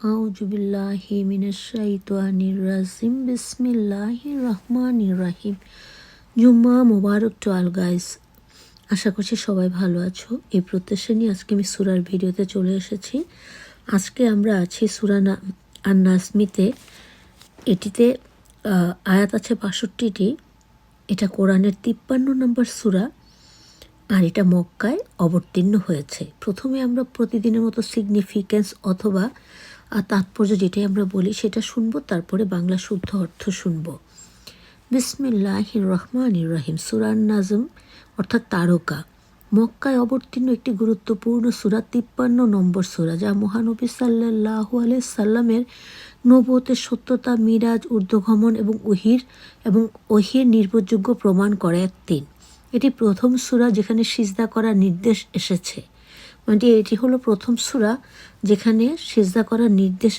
আউজুবিল্লাহি মিনাশাইতানির রাজিম। বিসমিল্লাহির রহমানির রাহিম। জুম্মা মোবারক টু আল গাইস, আশা করছি সবাই ভালো আছো। এই প্রত্যাশা নিয়ে আজকে আমি সুরার ভিডিওতে চলে এসেছি। আজকে আমরা আছি সুরা আর নাজমিতে এটিতে আয়াত আছে বাষট্টিটি। এটা কোরআনের তিপ্পান্ন নম্বর সুরা আর এটা মক্কায় অবতীর্ণ হয়েছে। প্রথমে আমরা প্রতিদিনের মতো সিগনিফিক্যান্স অথবা আহ, তাৎপর্য যেটাই আমরা বলি সেটা শুনব তারপরে বাংলা শুদ্ধ অর্থ শুনব। বিসমিল্লাহ রহমান রহিম সুরান নাজম অর্থাৎ তারকা। মক্কায় অবতীর্ণ একটি গুরুত্বপূর্ণ সুরা তিপ্পান্ন নম্বর সুরা যা মহানবী সাল্লাহ সাল্লামের নবতের সত্যতা মিরাজ ঊর্ধ্বগমন এবং ওহির এবং ওহির নির্ভরযোগ্য প্রমাণ করে এক তিন এটি প্রথম সুরা যেখানে সিজদা করার নির্দেশ এসেছে। মানে এটি হলো প্রথম সুরা যেখানে সেজদা করার নির্দেশ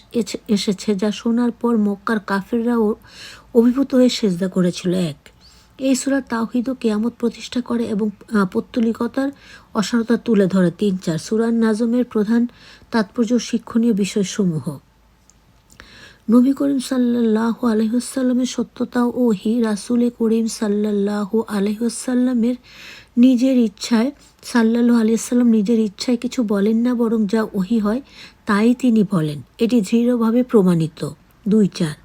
এসেছে যা শোনার পর মক্কার কাফেররাও অভিভূত হয়ে সেজদা করেছিল। এক, এই সুরা তাওহিদ ও কেয়ামত প্রতিষ্ঠা করে এবং পৌত্তলিকতার অসারতা তুলে ধরে। তিন, চার সুরার নাজমের প্রধান তাৎপর্য শিক্ষণীয় বিষয়সমূহ। নবী করিম সাল্লাহ আলহিসাল্লামের সত্যতা ও হি রাসুলে করিম সাল্লাহ আলহিসাল্লামের নিজের ইচ্ছায় সাল্লাহ আলিয়াল্লাম নিজের ইচ্ছায় কিছু বলেন না, বরং যা ওহি হয় তাই তিনি বলেন। এটি দৃঢ়ভাবে প্রমাণিত। দুই চার,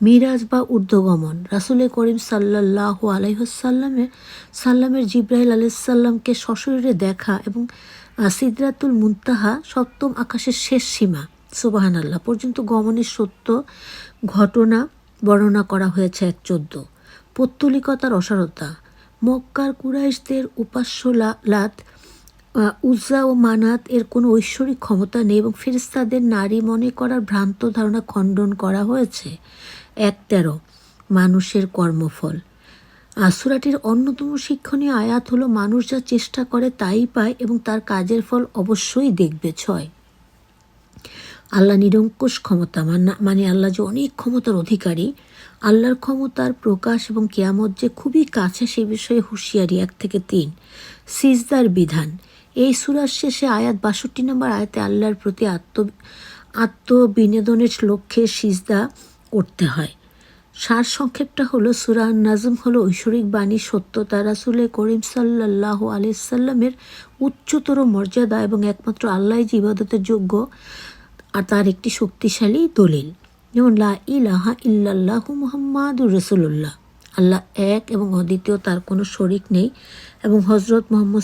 মিরাজ বা ঊর্ধ্বগমন। রাসুলে করিম সাল্লাহ আলাইহসাল্লামের সাল্লামের জিব্রাহিল আলাইসাল্লামকে সশরীরে দেখা এবং সিদরাতুল মুনতাহা সপ্তম আকাশের শেষ সীমা সুবাহান আল্লাহ পর্যন্ত গমনের সত্য ঘটনা বর্ণনা করা হয়েছে এক চোদ্দ। পত্তলিকতার অসারতা। মক্কার কুরাইশদের উপাস্য লাত উজ্জা ও মানাত এর কোনো ঐশ্বরিক ক্ষমতা নেই এবং ফেরেস্তাদের নারী মনে করার ভ্রান্ত ধারণা খণ্ডন করা হয়েছে। এক তেরো, মানুষের কর্মফল। আসুরাটির অন্যতম শিক্ষণীয় আয়াত হলো, মানুষ যা চেষ্টা করে তাই পায় এবং তার কাজের ফল অবশ্যই দেখবে। ছয়, আল্লাহ নিরঙ্কুশ ক্ষমতা মানে আল্লাহ যে অনেক ক্ষমতার অধিকারী আল্লাহর ক্ষমতার প্রকাশ এবং কেয়ামত যে খুবই কাছে সে বিষয়ে হুঁশিয়ারি, এক থেকে তিন। সিজদার বিধান। এই সুরার শেষে আয়াত বাষট্টি নম্বর আয়াতে আল্লাহর প্রতি আত্ম আত্মবিনোদনের লক্ষ্যে সিজদা করতে হয়। সার সংক্ষেপটা হলো, সুরা নাজম হলো ঐশ্বরিক বাণী সত্যতা রাসুলে করিম সাল্লাহ আলিয়াল্লামের উচ্চতর মর্যাদা এবং একমাত্র আল্লাহ ইবাদতের যোগ্য আর তার একটি শক্তিশালী দলিল। যেমন, লা ইলাহা ইল্লাল্লাহু মুহাম্মাদুর রসুল্লাহ আল্লাহ এক এবং অদ্বিতীয় তার কোনো শরিক নেই এবং হজরত মোহাম্মদ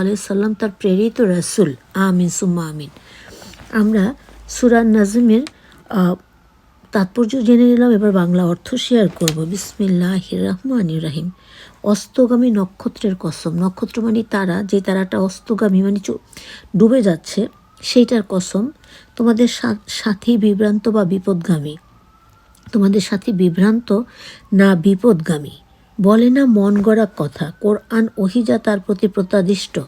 আলিয়া সাল্লাম তার প্রেরিত রাসুল। আমিন, সুম্মা আমিন। আমরা সুরা নাজমের তাৎপর্য জেনে নিলাম, এবার বাংলা অর্থ শেয়ার করব। বিসমিল্লাহ রহমান রাহিম। অস্তগামী নক্ষত্রের কসম। নক্ষত্র মানে তারা, যে তারাটা অস্তগামী মানে ডুবে যাচ্ছে, সেইটার কসম। তোমাদের সাথী বিভ্রান্ত বা বিপদগামী। তোমাদের সাথে বিভ্রান্ত না বিপদগামী। বলে না মন গড়া কথা। কোরআন ওহিজা তার প্রতি প্রত্যাদিষ্ট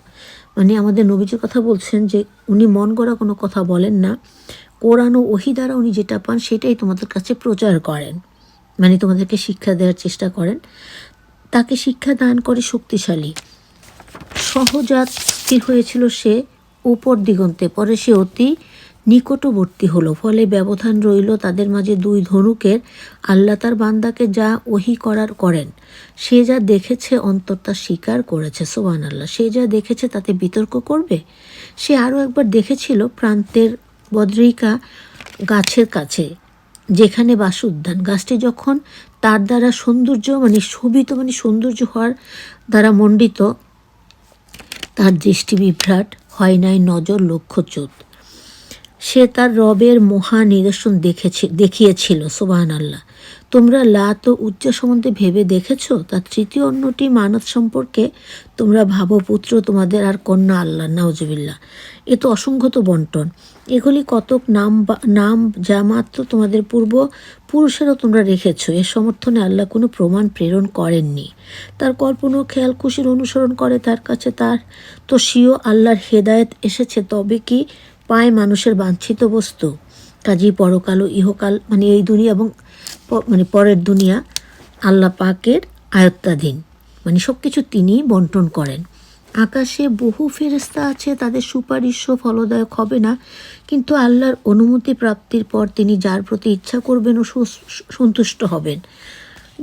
মানে আমাদের নবীজির কথা বলছেন যে, উনি মন গড়া কোনো কথা বলেন না। কোরআন ও ওহি দ্বারা উনি যেটা পান সেটাই তোমাদের কাছে প্রচার করেন। মানে তোমাদেরকে শিক্ষা দেওয়ার চেষ্টা করেন। তাকে শিক্ষা দান করে শক্তিশালী। সহজাত হয়েছিল সে উপর দিগন্তে। পরে সে অতি নিকটবর্তী হলো। ফলে ব্যবধান রইল তাদের মাঝে দুই ধনুকের। আল্লাহ তার বান্দাকে যা ওহি করার করেন, সে যা দেখেছে অন্তর তা স্বীকার করেছে। সোবান আল্লাহ সে যা দেখেছে তাতে বিতর্ক করবে? সে আরও একবার দেখেছিল প্রান্তের বদ্রিকা গাছের কাছে, যেখানে বাস উদ্যান। গাছটি যখন তার দ্বারা সৌন্দর্য মানে শোভিত মানে সৌন্দর্য হওয়ার দ্বারা মণ্ডিত, তার দৃষ্টি বিভ্রাট হয় নাই নজর লক্ষ্যচ্যুত। সে তার রবের মহা নিদর্শন দেখেছে, দেখিয়েছিল সোবাহান আল্লাহ তোমরা লাত ও উচ্চ সম্বন্ধে ভেবে দেখেছ? তার তৃতীয় অন্যটি মানত সম্পর্কে তোমরা ভাবো, পুত্র, তোমাদের আর কন্যা আল্লাহ নাউজবিল্লা এ তো অসংখ্যত বন্টন। এগুলি কতক নাম নাম যা মাত্র তোমাদের পূর্ব পুরুষেরও তোমরা রেখেছো। এর সমর্থনে আল্লাহ কোনো প্রমাণ প্রেরণ করেননি। তার কল্পনা খেয়াল খুশির অনুসরণ করে। তার কাছে তার তো সিও আল্লাহর হেদায়েত এসেছে। তবে কি পায় মানুষের বাঞ্ছিত বস্তু। কাজী পরকাল ও ইহকাল মানে এই দুনিয়া এবং মানে পরের দুনিয়া আল্লাহ পাকের আয়ত্তাধীন। মানে সব কিছু তিনিই বন্টন করেন। আকাশে বহু ফেরেস্তা আছে, তাদের সুপারিশও ফলদায়ক হবে না, কিন্তু আল্লাহর অনুমতি প্রাপ্তির পর তিনি যার প্রতি ইচ্ছা করবেন ও সন্তুষ্ট হবেন।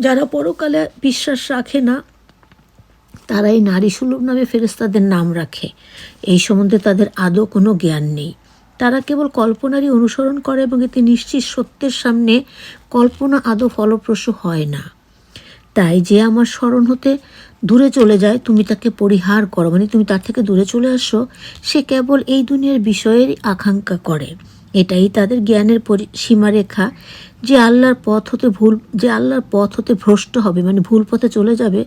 যারা পরকালে বিশ্বাস রাখে না তারাই নারী সুলভ নামে ফেরেস্তাদের নাম রাখে। এই সম্বন্ধে তাদের আদৌ কোনো জ্ঞান নেই। তারা কেবল কল্পনারই অনুসরণ করে এবং এতে নিশ্চিত সত্যের সামনে কল্পনা আদৌ ফলপ্রসূ হয় না। তাই যে আমার স্মরণ হতে দূরে চলে যায়, তুমি তাকে পরিহার করো। মানে তুমি তার থেকে দূরে চলে আসো, সে কেবল এই দুনিয়ার বিষয়ের আকাঙ্ক্ষা করে। এটাই তাদের জ্ঞানের সীমারেখা। যে আল্লাহর পথ হতে ভুল, যে আল্লাহর পথ হতে ভ্রষ্ট হবে মানে ভুল পথে চলে যাবে,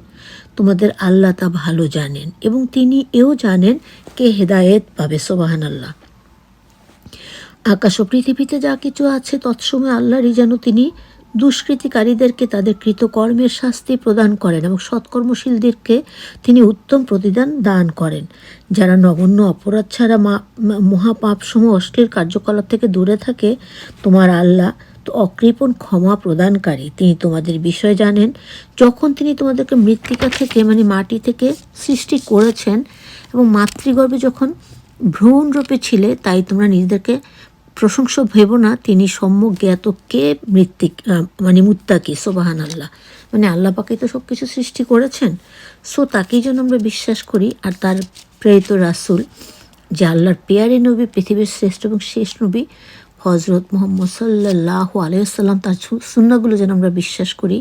তোমাদের আল্লাহ তা ভালো জানেন এবং তিনি এও জানেন কে হেদায়েত পাবে সোবাহান আল্লাহ আকাশ ও পৃথিবীতে যা কিছু আছে, তৎসময় আল্লাহরই যেন তিনি দুষ্কৃতিকারীদেরকে তাদের কৃতকর্মের শাস্তি প্রদান করেন এবং সৎকর্মশীলদেরকে তিনি উত্তম প্রতিদান দান করেন। যারা নগণ্য অপরাধ ছাড়া মহাপাপসমূহ অশ্লীল কার্যকলাপ থেকে দূরে থাকে, তোমার আল্লাহ তো অকৃপণ ক্ষমা প্রদানকারী। তিনি তোমাদের বিষয় জানেন। যখন তিনি তোমাদেরকে মৃত্তিকা থেকে মানে মাটি থেকে সৃষ্টি করেছেন এবং মাতৃগর্ভে যখন ভ্রূণ রূপে ছিলে, তাই তোমরা নিজেদেরকে প্রশংস ভেবো না, তিনি সম্যক জ্ঞাত কে মৃত্তিক মানে মুত্তাকি সোবাহান আল্লাহ মানে আল্লাহ পাকে তো সব কিছু সৃষ্টি করেছেন। সো তাকেই যেন আমরা বিশ্বাস করি, আর তার প্রেরিত রাসূল, যে আল্লাহর পেয়ারে নবী, পৃথিবীর শ্রেষ্ঠ এবং শেষ নবী হজরত মোহাম্মদ সাল্লাহ আলাইসাল্লাম তার সুন্নাগুলো যেন আমরা বিশ্বাস করি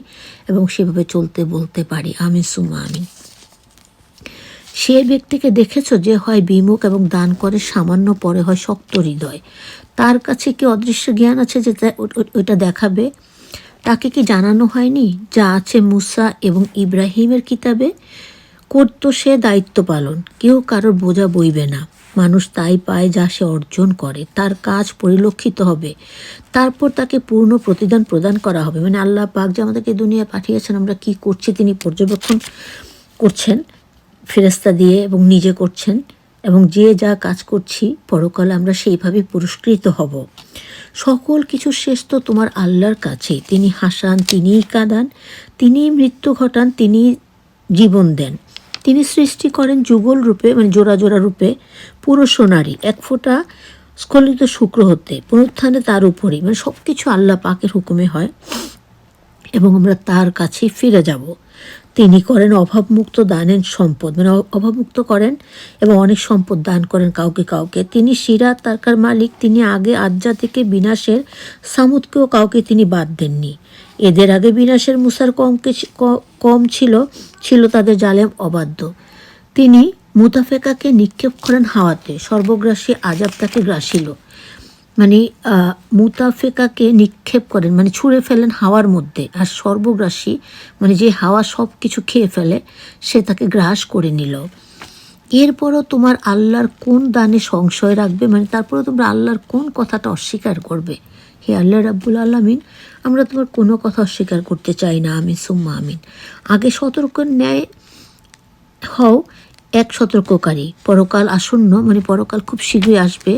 এবং সেভাবে চলতে বলতে পারি। আমিন সুমা আমিন। সে ব্যক্তিকে দেখেছ যে হয় বিমুখ এবং দান করে, সামান্য পরে হয় শক্ত হৃদয়। তার কাছে কি অদৃশ্য জ্ঞান আছে যে তা- ও- ও- ওটা দেখাবে? তাকে কি জানানো হয়নি? যা আছে মুসা এবং ইব্রাহিমের কিতাবে? করত সে দায়িত্ব পালন, কেউ কারোর বোঝা বইবে না। মানুষ তাই পায় যা সে অর্জন করে, তার কাজ পরিলক্ষিত হবে। তারপর তাকে পূর্ণ প্রতিদান প্রদান করা হবে। মানে আল্লাহ পাক যে আমাদেরকে দুনিয়া পাঠিয়েছেন, আমরা কি করছি তিনি পর্যবেক্ষণ করছেন। ফেরেস্তা দিয়ে এবং নিজে করছেন এবং যে যা কাজ করছি, পরকালে আমরা সেইভাবে পুরস্কৃত হব। সকল কিছু শেষ তো তোমার আল্লাহর কাছেই তিনি হাসান, তিনিই কাঁদান, তিনিই মৃত্যু ঘটান তিনি জীবন দেন। তিনি সৃষ্টি করেন যুগল রূপে মানে জোড়া জোড়া রূপে পুরুষ নারী এক ফোঁটা স্খলিত শুক্র হতে পুনরুত্থানে তার উপরই। মানে সব কিছু আল্লাহ পাকের হুকুমে হয় এবং আমরা তার কাছেই ফিরে যাব। তিনি করেন অভাবমুক্ত দানের সম্পদ মানে অভাবমুক্ত করেন এবং অনেক সম্পদ দান করেন কাউকে কাউকে। তিনি শিরা তারকার মালিক, তিনি আগে আজ্জা থেকে বিনাশের সামুদকেও কাউকে তিনি বাদ দেননি। এদের আগে বিনাশের মুসার কমকে কম ছিল ছিল তাদের জালেম অবাধ্য। তিনি মুতাফেকাকে নিক্ষেপ করেন হাওয়াতে, সর্বগ্রাসী আজাব তাকে গ্রাসিল। মানে মুতাফেকাকে নিক্ষেপ করেন মানে ছুঁড়ে ফেলেন হাওয়ার মধ্যে। আর সর্বগ্রাসী মানে যে হাওয়া সব কিছু খেয়ে ফেলে, সে তাকে গ্রাস করে নিল। এরপরও তোমার আল্লাহর কোন দানে সংশয় রাখবে? মানে তারপরে তোমরা আল্লাহর কোন কথাটা অস্বীকার করবে? হে আল্লাহ রাব্বুল আলমিন, আমরা তোমার কোনো কথা অস্বীকার করতে চাই না। আমিন, সুম্মা আমিন। আগে সতর্কের ন্যায় হও, এক সতর্ককারী। পরকাল আসন্ন মানে পরকাল খুব শীঘ্রই আসবে।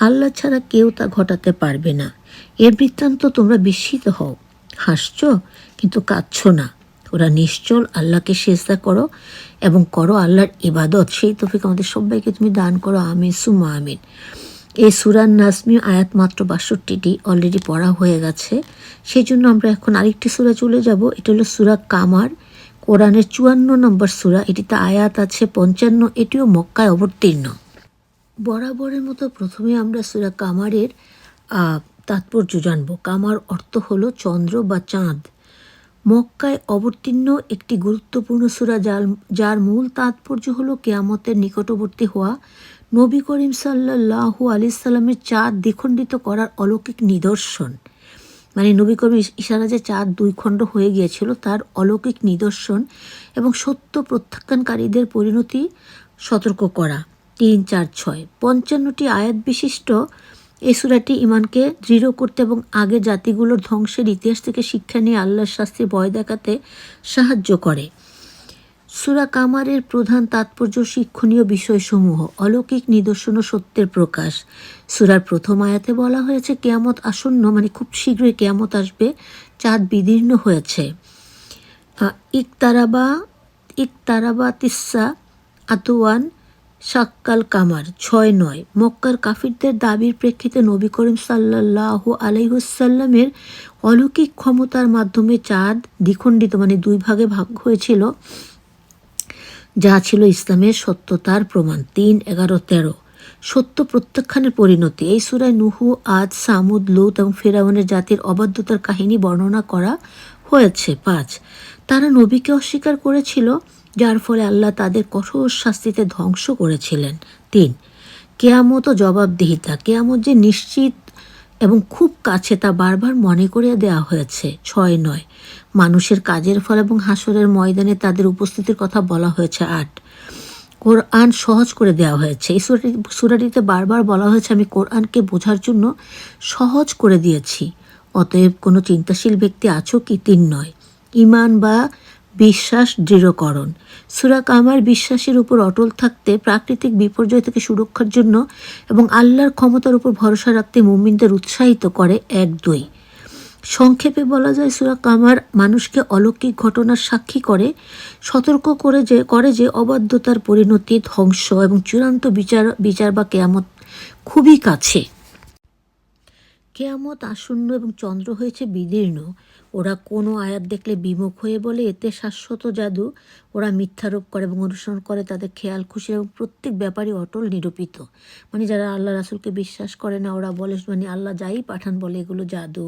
আল্লাহ ছাড়া কেউ তা ঘটাতে পারবে না। এর বৃত্তান্ত তোমরা বিস্মিত হও। হাসছ, কিন্তু কাঁদছ না। ওরা নিশ্চল, আল্লাহকে সেজদা করো এবং করো আল্লাহর ইবাদত। সেই তফিক আমাদের সবাইকে তুমি দান করো। আমিন সুমা আমিন। এই সুরান নাজমি আয়াত মাত্র বাষট্টিটি অলরেডি পড়া হয়ে গেছে। সেই জন্য আমরা এখন আরেকটি সুরা চলে যাব। এটা হলো সুরা কামার। কোরআনের চুয়ান্ন নম্বর সুরা। এটিতে আয়াত আছে পঞ্চান্ন। এটিও মক্কায় অবতীর্ণ। বরাবরের মতো প্রথমে আমরা সুরা কামারের তাৎপর্য জানব। কামার অর্থ হলো চন্দ্র বা চাঁদ। মক্কায় অবতীর্ণ একটি গুরুত্বপূর্ণ সুরা যার যার মূল তাৎপর্য হলো কেয়ামতের নিকটবর্তী হওয়া। নবী করিম সাল্লাহু আলি সাল্লামের চাঁদ দ্বিখণ্ডিত করার অলৌকিক নিদর্শন। মানে নবী করিম ইশারা যে চাঁদ দুই খণ্ড হয়ে গিয়েছিল, তার অলৌকিক নিদর্শন এবং সত্য প্রত্যাখ্যানকারীদের পরিণতি সতর্ক করা। তিন চার ছয়। পঞ্চান্নটি আয়াত বিশিষ্ট এই সুরাটি ইমানকে দৃঢ় করতে এবং আগে জাতিগুলোর ধ্বংসের ইতিহাস থেকে শিক্ষা নিয়ে আল্লাহর শাস্তির ভয় দেখাতে সাহায্য করে। সুরা কামারের প্রধান তাৎপর্য শিক্ষণীয় বিষয়সমূহ, অলৌকিক নিদর্শন ও সত্যের প্রকাশ। সুরার প্রথম আয়াতে বলা হয়েছে, কেয়ামত আসন্ন মানে খুব শীঘ্রই কেয়ামত আসবে, চাঁদ বিদীর্ণ হয়েছে। ইকতারাবা ইকতারাবা তিসা আতওয়ান সাক্কাল কামার, ছয় নয়। মক্কার কাফিরদের দাবির প্রেক্ষিতে নবী করিম সাল্লাহ আলাইহুসাল্লামের অলৌকিক ক্ষমতার মাধ্যমে চাঁদ দ্বিখণ্ডিত মানে দুই ভাগে ভাগ হয়েছিল। যা ছিল ইসলামের সত্যতার প্রমাণ। তিন, এগারো, তেরো। সত্য প্রত্যাখ্যানের পরিণতি। এই সুরায় নুহু আজ সামুদ, লুত এবং ফেরাউনের জাতির অবাধ্যতার কাহিনী বর্ণনা করা হয়েছে। পাঁচ, তারা নবীকে অস্বীকার করেছিল যার ফলে আল্লাহ তাদের কঠোর শাস্তিতে ধ্বংস করেছিলেন। তিন, কেয়ামত ও জবাবদিহিতা। কেয়ামত যে নিশ্চিত এবং খুব কাছে তা বারবার মনে করিয়ে দেওয়া হয়েছে। ছয়, নয়, মানুষের কাজের ফল এবং হাসরের ময়দানে তাদের উপস্থিতির কথা বলা হয়েছে। আট, কোরআন সহজ করে দেওয়া হয়েছে। এই সুরাটিতে বারবার বলা হয়েছে, আমি কোরআনকে বোঝার জন্য সহজ করে দিয়েছি। অতএব কোনো চিন্তাশীল ব্যক্তি আছো কি? তিন, নয় ইমান বা বিশ্বাস দৃঢ়করণ। সুরা কামার বিশ্বাসের উপর অটল থাকতে, প্রাকৃতিক বিপর্যয় থেকে সুরক্ষার জন্য এবং আল্লাহর ক্ষমতার উপর ভরসা রাখতে মুমিনদের উৎসাহিত করে এক দুই। সংক্ষেপে বলা যায়, সুরা কামার মানুষকে অলৌকিক ঘটনার সাক্ষী করে, সতর্ক করে যে করে যে অবাধ্যতার পরিণতি, ধ্বংস এবং চূড়ান্ত বিচার বিচার বা কেয়ামত খুবই কাছে। কেয়ামত আসন্ন এবং চন্দ্র হয়েছে বিদীর্ণ। ওরা কোনো আয়াত দেখলে বিমুখ হয়ে বলে, এতে শাশ্বত জাদু। ওরা মিথ্যারোপ করে এবং অনুসরণ করে, তাদের খেয়াল, খুশি এবং প্রত্যেক ব্যাপারই অটল, নিরূপিত। মানে যারা আল্লাহ রাসুলকে বিশ্বাস করে না, ওরা বলে মানে আল্লাহ যাই পাঠান বলে, এগুলো জাদু।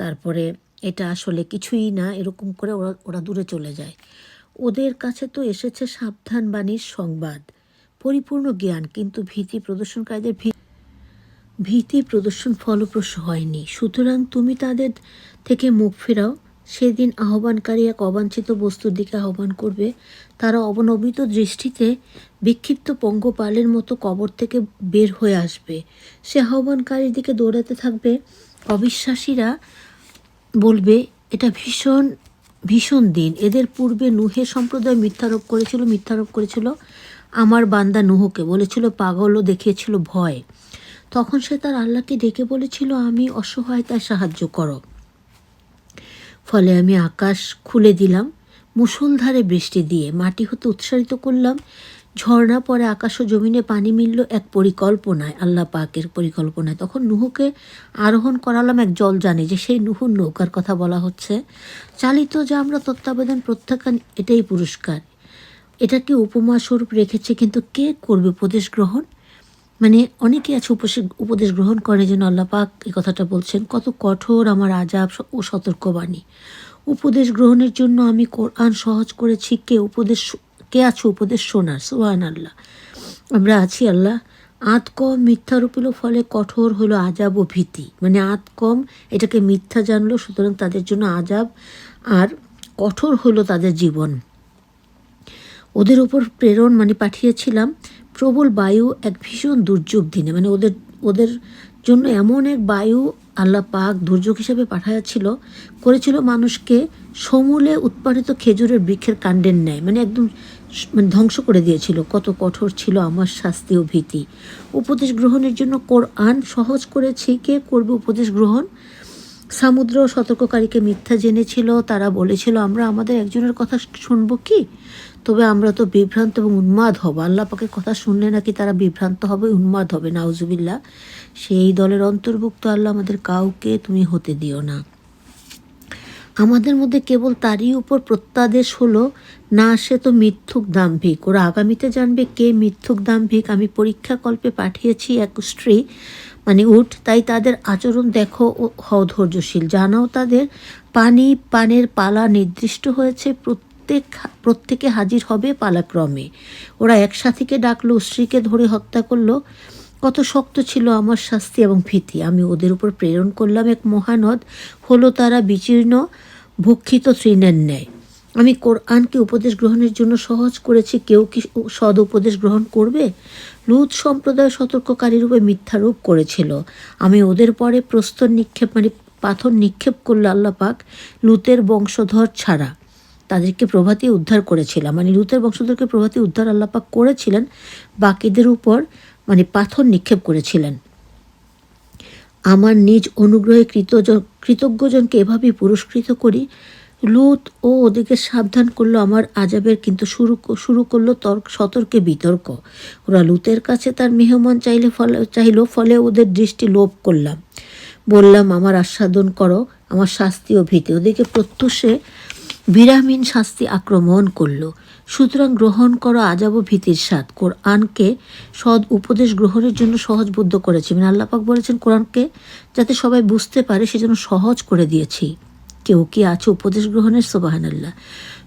তারপরে এটা আসলে কিছুই না, এরকম করে ওরা ওরা দূরে চলে যায়। ওদের কাছে তো এসেছে সাবধান বাণীর সংবাদ, পরিপূর্ণ জ্ঞান, কিন্তু ভীতি প্রদর্শনকারীদের ভীতি প্রদর্শন ফলপ্রসূ হয়নি। সুতরাং তুমি তাদের থেকে মুখ ফেরাও। সেদিন আহ্বানকারী এক অবাঞ্ছিত বস্তুর দিকে আহ্বান করবে। তারা অবনমিত দৃষ্টিতে বিক্ষিপ্ত পঙ্গপালের মতো কবর থেকে বের হয়ে আসবে। সে আহ্বানকারীর দিকে দৌড়াতে থাকবে। অবিশ্বাসীরা বলবে, এটা ভীষণ ভীষণ দিন। এদের পূর্বে নুহে সম্প্রদায় মিথ্যারোপ করেছিল মিথ্যারোপ করেছিল। আমার বান্দা নুহকে বলেছিল, পাগলও দেখিয়েছিল ভয়। তখন সে তার আল্লাহকে ডেকে বলেছিল, আমি অসহায়তায় সাহায্য করো। ফলে আমি আকাশ খুলে দিলাম মুসলধারে বৃষ্টি দিয়ে। মাটি হতে উৎসারিত করলাম। ঝর্ণা পরে আকাশ ও জমিনে পানি মিলল এক পরিকল্পনায়, আল্লাহ পাকের পরিকল্পনায়। তখন নুহুকে আরোহণ করালাম এক জল জানে যে সেই নুহুর নৌকার কথা বলা হচ্ছে। চালিত যে আমরা তত্ত্বাবধান প্রত্যাখ্যান, এটাই পুরস্কার। এটাকে উপমা স্বরূপ রেখেছে, কিন্তু কে করবে উপদেশ গ্রহণ? মানে অনেকে আছে উপদেশ উপদেশ গ্রহণ করে যেন আল্লাহ পাক এই কথাটা বলছেন, কত কঠোর আমার আজাব ও সতর্কবাণী। উপদেশ গ্রহণের জন্য আমি কোরআন সহজ করেছি, কে উপদেশ কে আছে উপদেশ শোনার? সোহান আল্লাহ আমরা আছি আল্লাহ। আত কম মিথ্যা রূপিল ফলে কঠোর হলো আজাব ও ভীতি। মানে আত কম এটাকে মিথ্যা জানলো, সুতরাং তাদের জন্য আজাব আর কঠোর হলো তাদের জীবন। ওদের উপর প্রেরণ মানে পাঠিয়েছিলাম প্রবল বায়ু এক ভীষণ দুর্যোগ দিনে। মানে ওদের ওদের জন্য এমন এক বায়ু আল্লাহ পাক দুর্যোগ হিসেবে পাঠাচ্ছিল, করেছিল মানুষকে সমূলে উৎপাদিত খেজুরের বৃক্ষের কাণ্ডের ন্যায়। মানে একদম মানে ধ্বংস করে দিয়েছিল। কত কঠোর ছিল আমার শাস্তি ও ভীতি। উপদেশ গ্রহণের জন্য কোরআন সহজ করেছি কে? করবে উপদেশ গ্রহণ? সামুদ্র সতর্ককারীকে মিথ্যা জেনেছিল, তারা বলেছিল, আমরা আমাদের একজনের কথা শুনব কি? তবে আমরা তো বিভ্রান্ত এবং উন্মাদ হব। আল্লাহ পাকের কথা শুনলে নাকি তারা বিভ্রান্ত হবে, উন্মাদ হবে। নাউজুবিল্লা সেই দলের অন্তর্ভুক্ত আল্লাহ আমাদের কাউকে তুমি হতে দিও না। আমাদের মধ্যে কেবল তারই উপর প্রত্যাদেশ হলো, না সে তো মিথ্যুক দাম্ভিক। ওরা আগামীতে জানবে কে মিথ্যুক দাম্ভিক। আমি পরীক্ষা কল্পে পাঠিয়েছি এক স্ত্রী মানে উঠ তাই তাদের আচরণ দেখো ও ধৈর্যশীল। জানাও তাদের, পানি পানের পালা নির্দিষ্ট হয়েছে প্রত্যেক প্রত্যেকে হাজির হবে পালাক্রমে। ওরা এক সাথীকে ডাকলো, স্ত্রীকে ধরে হত্যা করল। কত শক্ত ছিল আমার শাস্তি এবং ভীতি। আমি ওদের উপর প্রেরণ করলাম এক মহানদ। হলো তারা বিচীর্ণ, ভক্ষিত তৃণের ন্যায়। আমি কোরআনকে উপদেশ গ্রহণের জন্য সহজ করেছি। কেউ কি সদ উপদেশ গ্রহণ করবে? লুত সম্প্রদায় সতর্ককারী রূপে মিথ্যারূপ করেছিল। আমি ওদের পরে প্রস্তর নিক্ষেপ মানে পাথর নিক্ষেপ করল আল্লাপাক লুতের বংশধর ছাড়া। তাদেরকে প্রভাতী উদ্ধার করেছিলাম। মানে লুতের বংশধরকে প্রভাতী উদ্ধার আল্লাপাক করেছিলেন, বাকিদের উপর মানে পাথর নিক্ষেপ করেছিলেন। আমার নিজ অনুগ্রহে কৃতজন কৃতজ্ঞজনকে এভাবেই পুরস্কৃত করি। লুত ও ওদেরকে সাবধান করল, আমার আজাবের কিন্তু শুরু শুরু করল তর্ক, সতর্কে, বিতর্ক। ওরা লুতের কাছে তার মেহমান চাইলে ফলে, চাইলো, ফলে ওদের দৃষ্টি লোভ করলাম। বললাম, আমার আস্বাদন করো, আমার শাস্তি ও ভীতি। ওদেরকে প্রত্যুষে বিরামীন শাস্তি আক্রমণ করল। সুতরাং গ্রহণ করো আজাব ভীতির স্বাদ। কোরআনকে সদ উপদেশ গ্রহণের জন্য সহজবদ্ধ করেছি। মানে আল্লাপাক বলেছেন, কোরআনকে যাতে সবাই বুঝতে পারে, সেজন্য সহজ করে দিয়েছি। কেউ কি আছে উপদেশ গ্রহণের? সোবাহান আল্লাহ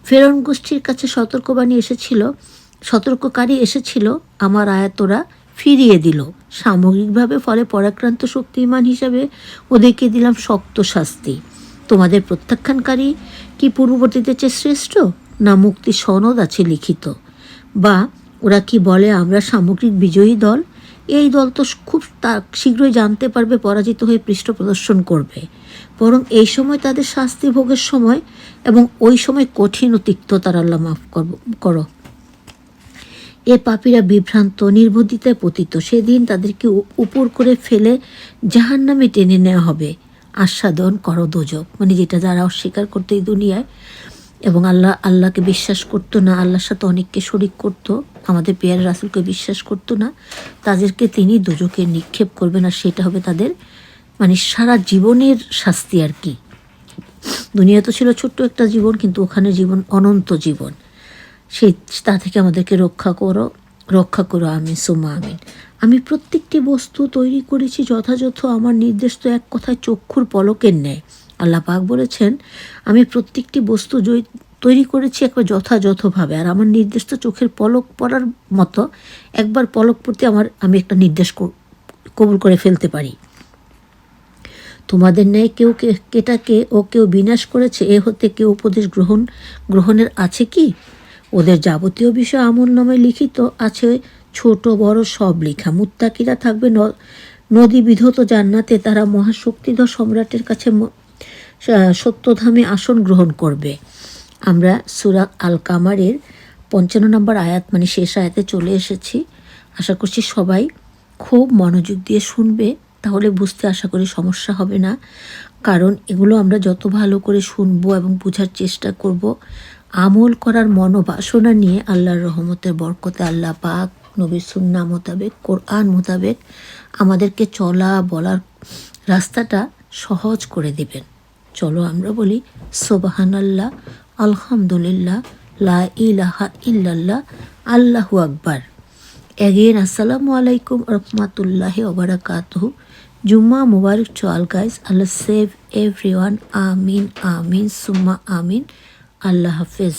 ফেরন গোষ্ঠীর কাছে সতর্কবাণী এসেছিল, সতর্ককারী এসেছিল, আমার আয়াতরা ফিরিয়ে দিল। সামগ্রিকভাবে ফলে পরাক্রান্ত শক্তিমান হিসাবে ওদেরকে দিলাম শক্ত শাস্তি। তোমাদের প্রত্যাখ্যানকারী কি পূর্ববর্তীদের চেয়ে শ্রেষ্ঠ, না মুক্তি সনদ আছে লিখিত? বা ওরা কি বলে আমরা সামগ্রিক বিজয়ী দল? এই দল তো খুব তা শীঘ্রই জানতে পারবে, পরাজিত হয়ে পৃষ্ঠ প্রদর্শন করবে। বরং এই সময় তাদের শাস্তি ভোগের সময় এবং ওই সময় কঠিন ও তিক্ততার আল্লাহ মাফ করো এ পাপীরা বিভ্রান্ত, নির্বুদ্ধিতায় পতিত। সেদিন তাদেরকে উপর করে ফেলে জাহান নামে টেনে নেওয়া হবে। আস্বাদন করো দোজক। মানে যেটা যারা অস্বীকার করতো এই দুনিয়ায়, এবং আল্লাহ, আল্লাহকে বিশ্বাস করতো না, আল্লাহর সাথে অনেককে শরিক করত, আমাদের পেয়ার রাসুলকে বিশ্বাস করতো না, তাদেরকে তিনি দুজকে নিক্ষেপ করবেন আর সেটা হবে তাদের মানে সারা জীবনের শাস্তি আর কি। দুনিয়া তো ছিল ছোট্ট একটা জীবন, কিন্তু ওখানে জীবন অনন্ত জীবন। সেই, তা থেকে আমাদেরকে রক্ষা করো রক্ষা করো আমি সোমা আমিন। আমি প্রত্যেকটি বস্তু তৈরি করেছি যথাযথ আমার নির্দেশ তো এক কথায় চক্ষুর পলকের ন্যায়। আল্লাহ পাক বলেছেন, আমি প্রত্যেকটি বস্তু তৈরি করেছি একবার যথাযথভাবে। আর আমার নির্দেশ তো চোখের পলক পড়ার মতো, একবার পলক পড়তে আমার, আমি একটা নির্দেশ কবুল করে ফেলতে পারি। তোমাদের ন্যায় কেউ কেটাকে ও কেউ বিনাশ করেছে, এ হতে কেউ উপদেশ গ্রহণ, গ্রহণের আছে কি? ওদের যাবতীয় বিষয় আমল নামে লিখিত আছে ছোট বড় সব লেখা। মুত্তাকিরা থাকবে নদী বিধত জান্নাতে, তারা মহাশক্তিধর সম্রাটের কাছে সত্যধামে আসন গ্রহণ করবে। আমরা সুরাক আল কামারের পঞ্চান্ন নম্বর আয়াত মানে শেষ আয়াতে চলে এসেছি। আশা করছি সবাই খুব মনোযোগ দিয়ে শুনবে, তাহলে বুঝতে আশা করি সমস্যা হবে না। কারণ এগুলো আমরা যত ভালো করে শুনব এবং বোঝার চেষ্টা করব, আমল করার মনোবাসনা নিয়ে আল্লাহর রহমতের বরকতে আল্লাহ পাক নবীর সুন্না মোতাবেক, কোরআন মোতাবেক আমাদেরকে চলা, বলার রাস্তাটা সহজ করে দিবেন। চলো আমরা বলি সোবাহান আল্লাহ আলহামদুলিল্লাহ, লা ইলাহা ইল্লাল্লাহ, আল্লাহু আকবার। এগেন আসসালামু আলাইকুম রহমাতুল্লাহ ওবরাকাতহু জুম্মা মুবারক to all guys Allah save everyone আমিন আমিন, সুম্মা, আমিন, আল্লাহ হাফিজ।